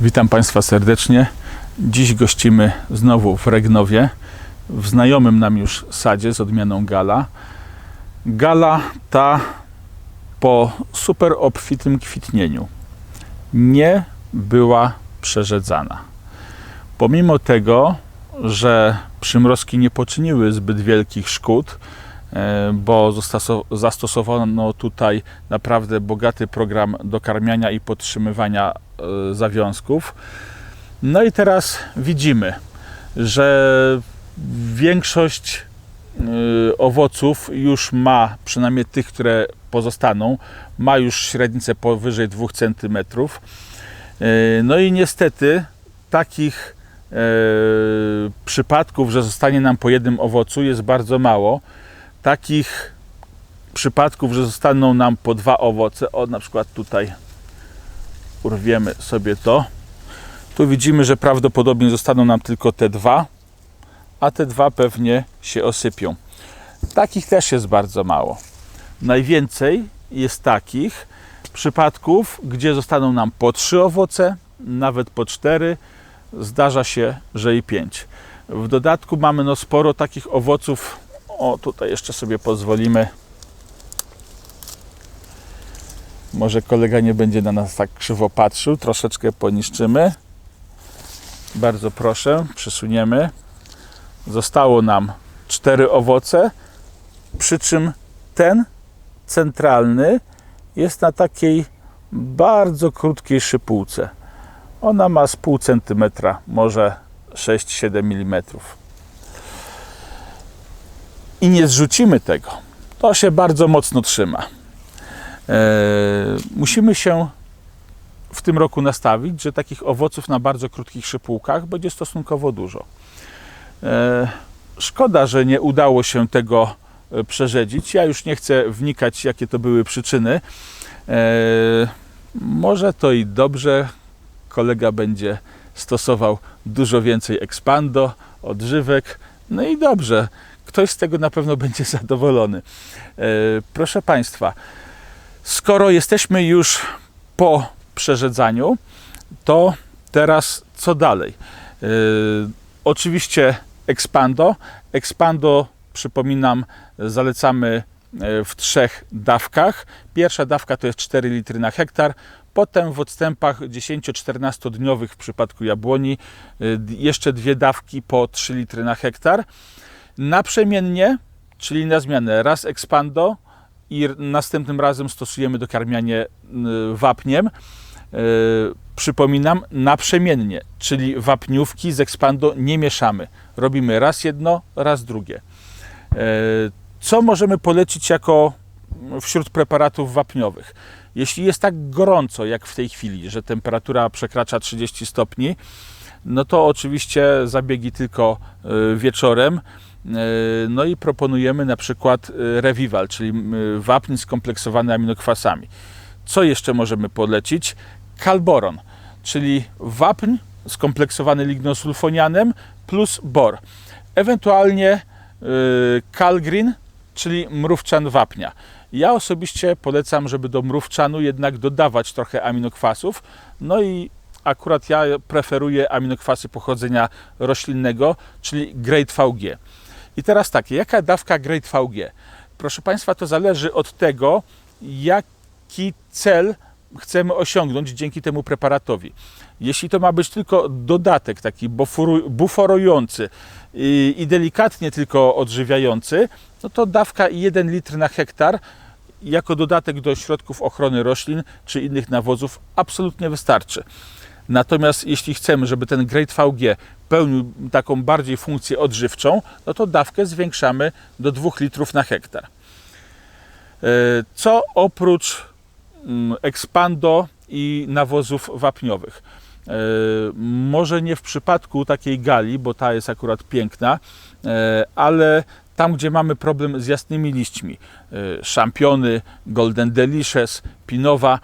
Witam Państwa serdecznie. Dziś gościmy znowu w Regnowie, w znajomym nam już sadzie z odmianą Gala. Gala ta po super obfitym kwitnieniu nie była przerzedzana. Pomimo tego, że przymrozki nie poczyniły zbyt wielkich szkód, bo zostaso- zastosowano tutaj naprawdę bogaty program dokarmiania i podtrzymywania e, zawiązków. No i teraz widzimy, że większość y, owoców już ma, przynajmniej tych, które pozostaną, ma już średnicę powyżej 2 cm. No i niestety takich e, przypadków, że zostanie nam po jednym owocu jest bardzo mało. Takich przypadków, że zostaną nam po dwa owoce, o na przykład tutaj urwiemy sobie to, tu widzimy, że prawdopodobnie zostaną nam tylko te dwa, a te dwa pewnie się osypią. Takich też jest bardzo mało. Najwięcej jest takich przypadków, gdzie zostaną nam po trzy owoce, nawet po cztery, zdarza się, że i pięć. W dodatku mamy no sporo takich owoców. O, tutaj jeszcze sobie pozwolimy. Może kolega nie będzie na nas tak krzywo patrzył. Troszeczkę poniszczymy. Bardzo proszę, przesuniemy. Zostało nam cztery owoce, przy czym ten centralny jest na takiej bardzo krótkiej szypułce. Ona ma z pół centymetra, może 6-7 mm. I nie zrzucimy tego. To się bardzo mocno trzyma. Eee, musimy się w tym roku nastawić, że takich owoców na bardzo krótkich szypułkach będzie stosunkowo dużo. E, Szkoda, że nie udało się tego e, przerzedzić. Ja już nie chcę wnikać, jakie to były przyczyny. E, Może to i dobrze. Kolega będzie stosował dużo więcej ekspando, odżywek. No i dobrze. Ktoś z tego na pewno będzie zadowolony. E, Proszę Państwa, skoro jesteśmy już po przerzedzaniu, to teraz co dalej? Yy, oczywiście Expando. Expando, przypominam, zalecamy yy, w trzech dawkach. Pierwsza dawka to jest 4 litry na hektar. Potem w odstępach 10-14 dniowych w przypadku jabłoni jeszcze dwie dawki po 3 litry na hektar. Naprzemiennie, czyli na zmianę raz Expando i następnym razem stosujemy dokarmianie yy, wapniem. Yy, Przypominam, naprzemiennie, czyli wapniówki z Expando nie mieszamy. Robimy raz jedno, raz drugie. Yy, Co możemy polecić jako wśród preparatów wapniowych? Jeśli jest tak gorąco, jak w tej chwili, że temperatura przekracza 30 stopni, no to oczywiście zabiegi tylko wieczorem. Yy, No i proponujemy na przykład yy, Revival, czyli yy, wapń skompleksowany aminokwasami. Co jeszcze możemy polecić? Kalboron, czyli wapń skompleksowany lignosulfonianem plus bor. Ewentualnie Kalgrin, czyli mrówczan wapnia. Ja osobiście polecam, żeby do mrówczanu jednak dodawać trochę aminokwasów. No i akurat ja preferuję aminokwasy pochodzenia roślinnego, czyli Great VG. I teraz tak, jaka dawka Great VG? Proszę Państwa, to zależy od tego, jaki cel chcemy osiągnąć dzięki temu preparatowi. Jeśli to ma być tylko dodatek taki buforujący i delikatnie tylko odżywiający, no to dawka 1 litr na hektar jako dodatek do środków ochrony roślin czy innych nawozów absolutnie wystarczy. Natomiast jeśli chcemy, żeby ten Great VG pełnił taką bardziej funkcję odżywczą, no to dawkę zwiększamy do 2 litrów na hektar. E, Co oprócz mm, Expando i nawozów wapniowych. E, Może nie w przypadku takiej gali, bo ta jest akurat piękna, e, ale tam, gdzie mamy problem z jasnymi liśćmi, szampiony, Golden Delicious, Pinowa,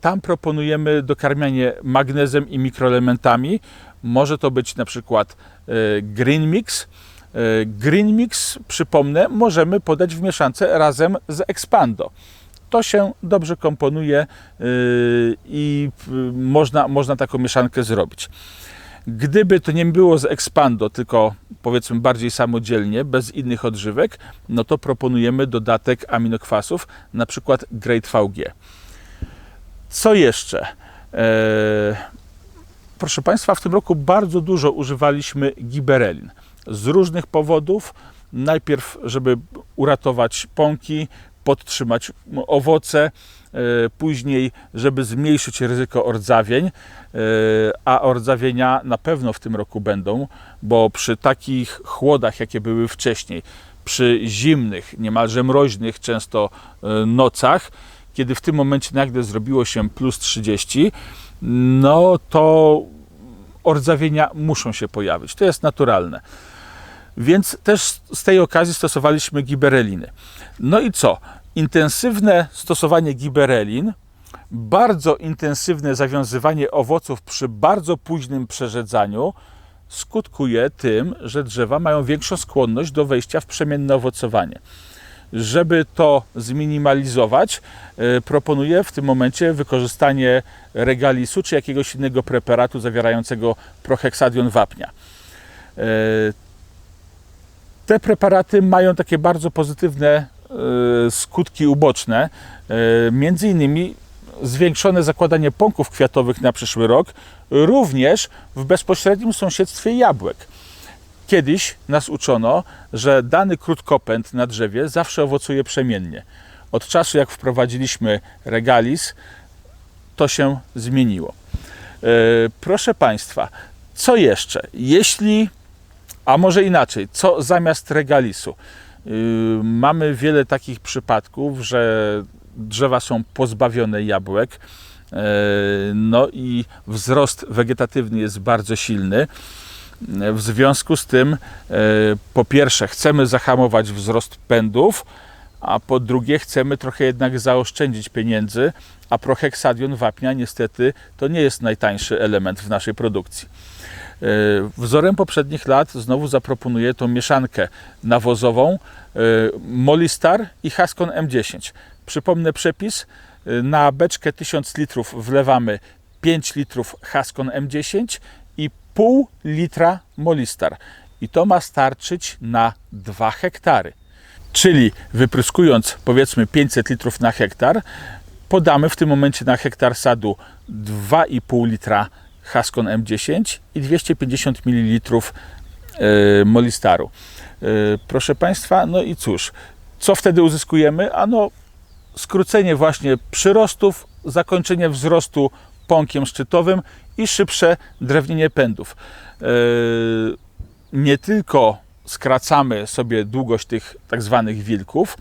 tam proponujemy dokarmianie magnezem i mikroelementami. Może to być na przykład e, Green Mix. E, Green Mix, przypomnę, możemy podać w mieszance razem z Expando. to się dobrze komponuje i można, można taką mieszankę zrobić. Gdyby to nie było z Expando, tylko powiedzmy bardziej samodzielnie, bez innych odżywek, no to proponujemy dodatek aminokwasów, na przykład Great VG. Co jeszcze? Eee, proszę Państwa, w tym roku bardzo dużo używaliśmy giberelin. Z różnych powodów. Najpierw, żeby uratować pąki, podtrzymać owoce, e, później, żeby zmniejszyć ryzyko ordzawień, e, a ordzawienia na pewno w tym roku będą, bo przy takich chłodach, jakie były wcześniej, przy zimnych, niemalże mroźnych często e, nocach, kiedy w tym momencie nagle zrobiło się plus 30, no to ordzawienia muszą się pojawić. To jest naturalne. Więc też z tej okazji stosowaliśmy gibereliny. No i co? Intensywne stosowanie giberelin, bardzo intensywne zawiązywanie owoców przy bardzo późnym przerzedzaniu skutkuje tym, że drzewa mają większą skłonność do wejścia w przemienne owocowanie. Żeby to zminimalizować, e, proponuję w tym momencie wykorzystanie regalisu czy jakiegoś innego preparatu zawierającego proheksadion wapnia. E, te preparaty mają takie bardzo pozytywne e, skutki uboczne, między innymi zwiększone zakładanie pąków kwiatowych na przyszły rok, również w bezpośrednim sąsiedztwie jabłek. Kiedyś nas uczono, że dany krótkopęd na drzewie zawsze owocuje przemiennie. Od czasu, jak wprowadziliśmy regalis, to się zmieniło. E, proszę Państwa, co jeszcze? Jeśli, a może inaczej, co zamiast regalisu? E, mamy wiele takich przypadków, że drzewa są pozbawione jabłek, e, no i wzrost wegetatywny jest bardzo silny. W związku z tym, e, po pierwsze, chcemy zahamować wzrost pędów, a po drugie, chcemy trochę jednak zaoszczędzić pieniędzy, a proheksadion wapnia niestety to nie jest najtańszy element w naszej produkcji. E, wzorem poprzednich lat znowu zaproponuję tą mieszankę nawozową e, Molistar i Haskon M10. Przypomnę przepis. Na beczkę 1000 litrów wlewamy 5 litrów Haskon M10 i pół litra Molistar. I to ma starczyć na 2 hektary. Czyli wypryskując powiedzmy 500 litrów na hektar, podamy w tym momencie na hektar sadu 2,5 litra Haskon M10 i 250 ml Molistaru. E, proszę Państwa, no i cóż, co wtedy uzyskujemy? Ano skrócenie właśnie przyrostów, zakończenie wzrostu pąkiem szczytowym i szybsze drewnienie pędów. E, nie tylko skracamy sobie długość tych tak zwanych wilków,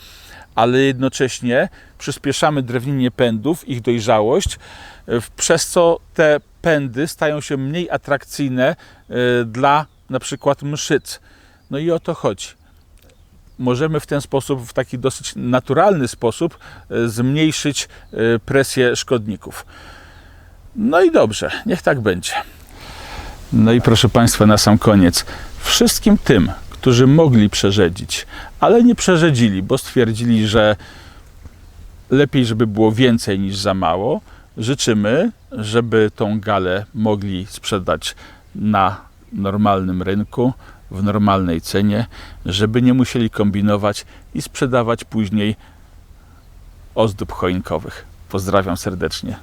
ale jednocześnie przyspieszamy drewnienie pędów, ich dojrzałość, e, przez co te pędy stają się mniej atrakcyjne e, dla na przykład mszyc. No i o to chodzi. Możemy w ten sposób, w taki dosyć naturalny sposób, zmniejszyć presję szkodników. No i dobrze, niech tak będzie. No i proszę Państwa, na sam koniec, wszystkim tym, którzy mogli przerzedzić, ale nie przeredzili, bo stwierdzili, że lepiej, żeby było więcej niż za mało, życzymy, żeby tą galę mogli sprzedać na normalnym rynku, w normalnej cenie, żeby nie musieli kombinować i sprzedawać później ozdób choinkowych. Pozdrawiam serdecznie.